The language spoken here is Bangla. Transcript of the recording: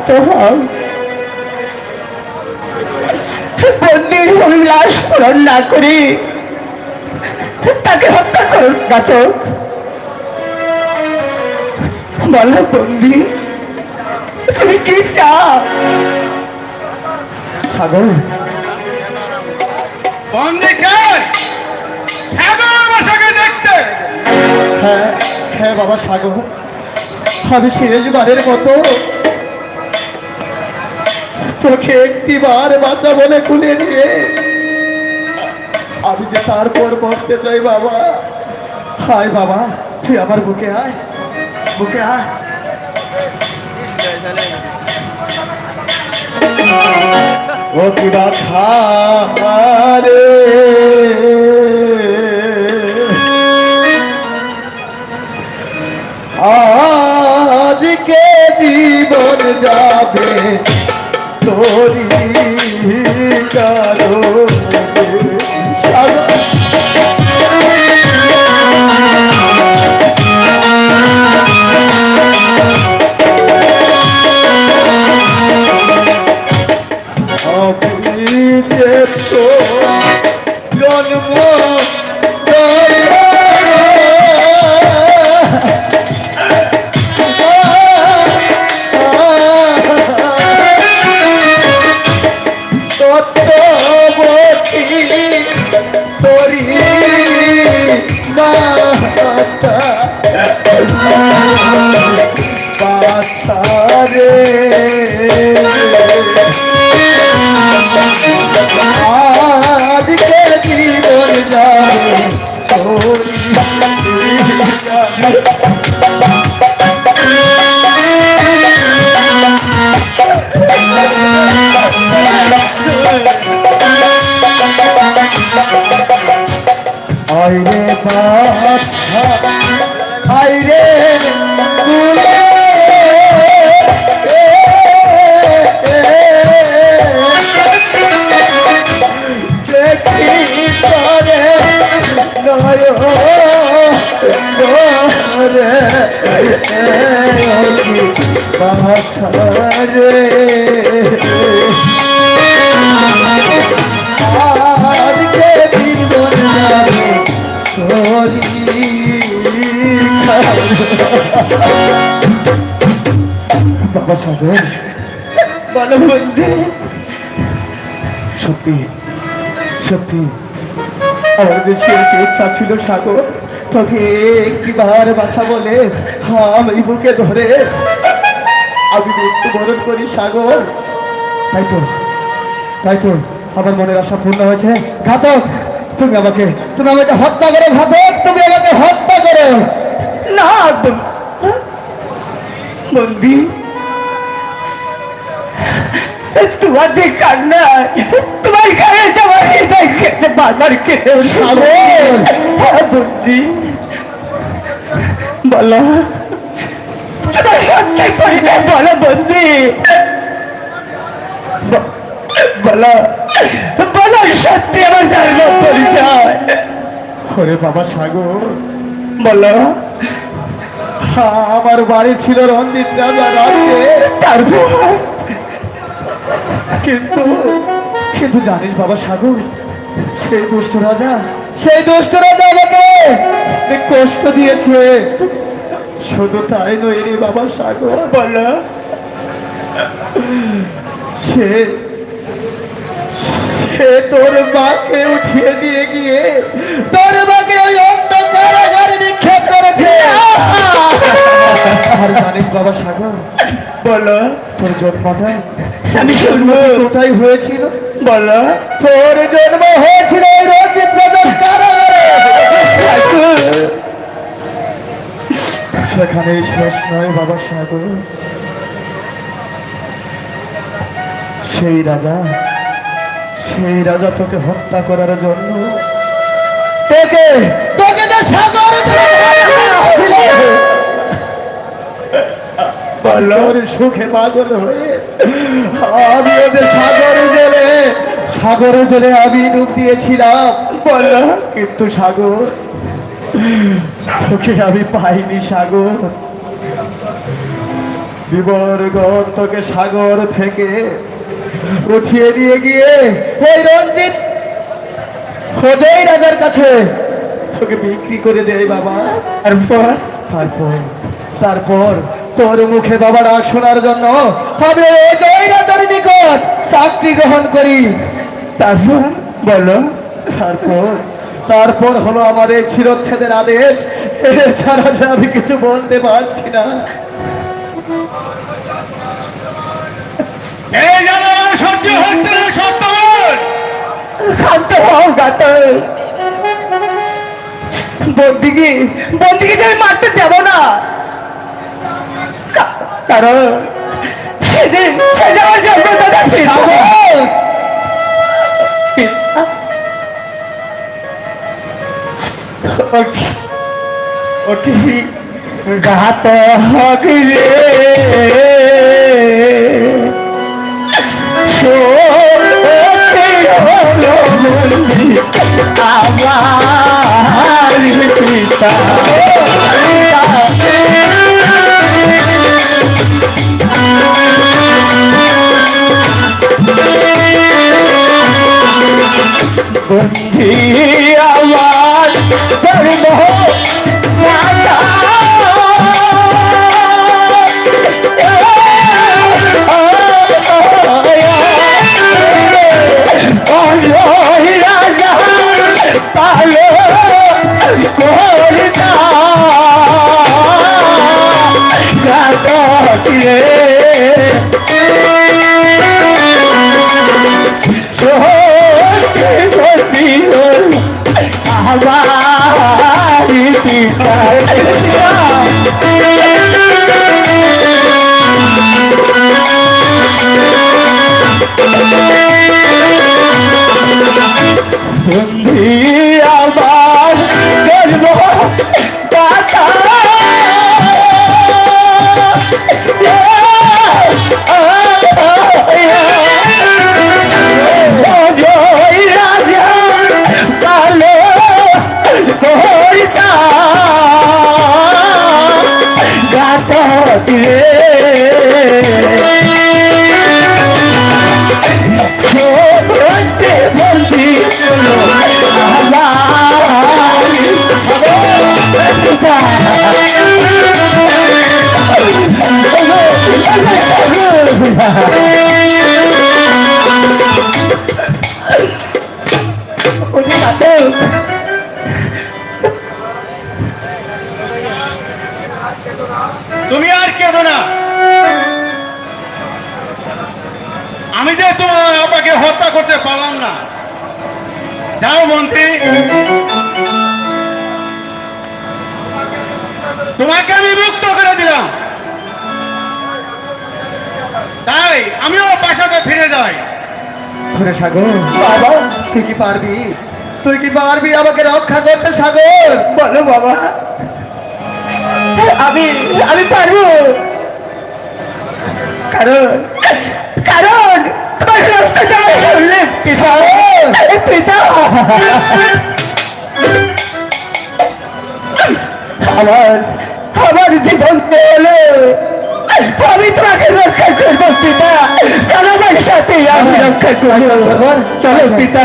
মৃত্যু হয় বন্দির লাশ পূরণ না করি তাকে হত্যা করুন না তো বলো বন্দি তুমি কি চাও? সাগর। দেখতে। হ্যাঁ হ্যাঁ বাবা সাগর। আমি শেষবারের মতো তোকে একটিবার বাঁচা বলে খুলে নিয়ে। আমি যে তারপর বসতে চাই বাবা। হায় বাবা, তুই আমার বুকে আয় বুকে আয়। ও কি আজকে জীবন যাবে আজকে জীবন যাবে আইরে বাছা বাবা বন্দি সত্যি সত্যি। আমার যে শেষ ইচ্ছা ছিল সাগর। তোকে একটিবার বাছা বলে আমি বুকে ধরে। আমি মৃত্যুবরণ করি, সাগর। তাই তো তাই তো, আমার মনের আশা পূর্ণ হয়েছে। ঘাতক, তুমি আমাকে তুমি আমাকে হত্যা করো, ঘাতক, তুমি আমাকে হত্যা করো। না বন- বন্দি তোমার যে কান্না জানলো পরিচয় বাবা সাগর বলো আমার বাড়ি ছিল রঞ্জিত রাজা রাজ্যে কিন্তু কিন্তু জানিস বাবা সাগর সেই দুষ্ট রাজা সেই দুষ্ট রাজা আমাকে কষ্ট দিয়েছে। শুধু তাই নয় রে বাবা সাগর বলো সে সে তোর মাকে উঠিয়ে নিয়ে গিয়ে তোর মাকে ওই অন্ধকার আগারে নিক্ষেপ করেছে। আর জানিস বাবা সাগর বলো। তোর জন্মটা আমি শুনব। কোথায় হয়েছিল? বলো। তোর জন্ম হয়েছিল এই রঞ্জিত রাজার কারাগারে। সেখানে শেষ নয় বাবা সাগর। সেই রাজা সেই রাজা তোকে হত্যা করার জন্য তোকে তোকে যে সাগর সুখে পাগল হয়ে আমিও যে সাগর সাগর জলে আমি ডুব দিয়েছিলাম। কিন্তু সাগর তোকে আমি পাইনি সাগর। বিবরগণ তোকে সাগর থেকে উঠিয়ে নিয়ে গিয়ে ওই রঞ্জিত খোঁজেই রাজার কাছে। তোকে বিক্রি করে দেয় বাবা। তারপর? তারপর তারপর তোর মুখে বাবা ডাক শোনার জন্য ওই জয় রাজার নিকট চাকরি গ্রহণ করি। তারপর বলো। তারপর? তারপর হলো আমার এই চিরচ্ছেদের আদেশ। এছাড়া যে আমি কিছু বলতে পারছি না। এই জ্বালা আমার সহ্য হচ্ছে না সত্যবান শান্ত হও গাতর বন্দিকে বন্দিকে আমি মারতে যাব না। কারণ সেদিন সেদিন আমার জন্মদাতা পিতা उठी पिता বন্ধি আমার গাত আমি যে তোমার আপাকে হত্যা করতে পারলাম না। যাও মন্ত্রী। তোমাকে আমি মুক্ত করে দিলাম। তাই আমিও বাসাতে ফিরে যাই। ধরে সাগর বাবা তুই কি পারবি? তুই কি পারবি আমাকে রক্ষা করতে সাগর? বলো বাবা। আমি আমি পারব। কারণ কারণ তোমার রাস্তা জামাই শুনলে পিতা পিতা আমার আমার জীবন পেলে আমি তোমাকে রক্ষা করব পিতা। চলো আমার সাথে আমি রক্ষা করব। চলো। পিতা